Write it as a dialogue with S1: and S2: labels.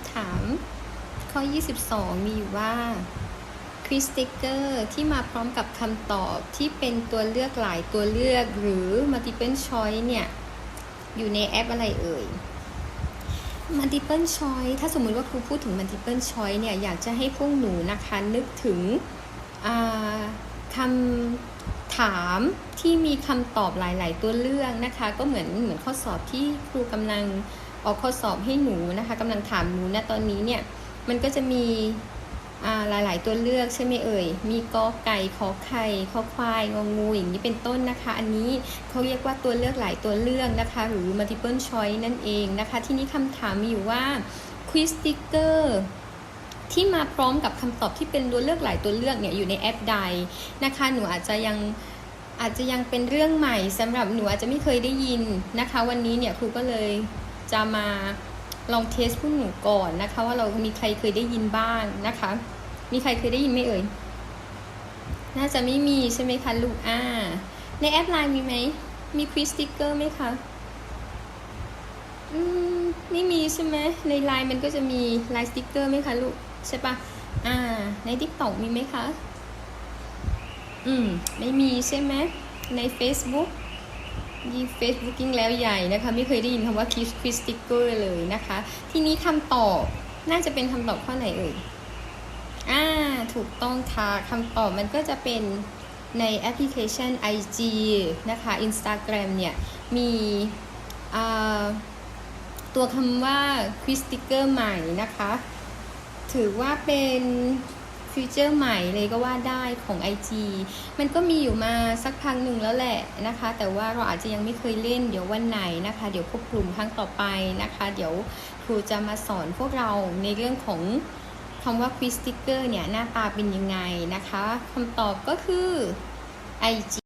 S1: ำถาม ข้อ 22 มีอยู่ว่าควิสติกเกอร์ที่มาพร้อมกับคำตอบที่เป็นตัวเลือกหลายตัวเลือกหรือ multiple choice เนี่ย อยู่ในแอปอะไรเอ่ย multiple choice ถ้าสมมุติว่าครูพูดถึง multiple choice เนี่ย อยากจะให้พวกหนูนะคะนึกถึงคำถามที่มีคำตอบหลาย ๆ ตัวเลือกนะคะ ก็เหมือนเหมือนข้อสอบที่ครูกำลัง ออกข้อสอบให้หนูนะคะกำลังถามหนูนะตอนนี้เนี่ยมันก็จะมีอ่าหลาย ๆ ตัวเลือกใช่ไหมเอ่ย มีกอไก่ขอไข่ขอควายงองูอย่างนี้เป็นต้นนะคะ อันนี้เขาเรียกว่าตัวเลือกหลายตัวเลือกนะคะ หรือ multiple choice นั่นเองนะคะ ที่นี้คำถามมีอยู่ว่า quiz sticker ที่มาพร้อมกับคำตอบที่เป็นตัวเลือกหลายตัวเลือกเนี่ยอยู่ในแอปใดนะคะ หนูอาจจะยังอาจจะยังเป็นเรื่องใหม่สำหรับหนูอาจจะไม่เคยได้ยินนะคะ วันนี้เนี่ยครูก็เลย จะมาลองเทสพวกหนูก่อนนะคะ ว่าเรามีใครเคยได้ยินบ้างนะคะ มีใครเคยได้ยินไหมเอ่ย น่าจะไม่มีใช่ไหมคะลูกอ่า ในแอปไลน์มีไหม มีควิสติกเกอร์ไหมคะ อืม ไม่มีใช่ไหมในไลน์มันก็จะมีไลน์สติกเกอร์ไหมคะลูก ใช่ปะอ่า ใน t ิ k t o k มีไหมคะ อืม ไม่มีใช่ไหมใน Facebook ยี่ Facebooking แล้วใหญ่นะคะ ไม่เคยได้ยินคำว่า Kiss Quiz Sticker เลยนะคะ ทีนี้คำตอบน่าจะเป็นคำตอบข้อไหนเอ่ยอ่าถูกต้องค่ะคำตอบมันก็จะเป็นในแอปพลิเคชัน IG นะคะ Instagram เนี่ย มีตัวคำว่า Quiz Sticker ใหม่นะคะ ถือว่าเป็น ฟีเจอร์ใหม่เลยก็ว่าได้ของ IG มันก็มีอยู่มาสักพักหนึ่งแล้วแหละนะคะ แต่ว่าเราอาจจะยังไม่เคยเล่นเดี๋ยววันไหนนะคะ เดี๋ยวควบกลุ่มครั้งต่อไปนะคะ เดี๋ยวครูจะมาสอนพวกเราในเรื่องของคำว่าควิสติกเกอร์เนี่ย หน้าตาเป็นยังไงนะคะคำตอบก็คือ IG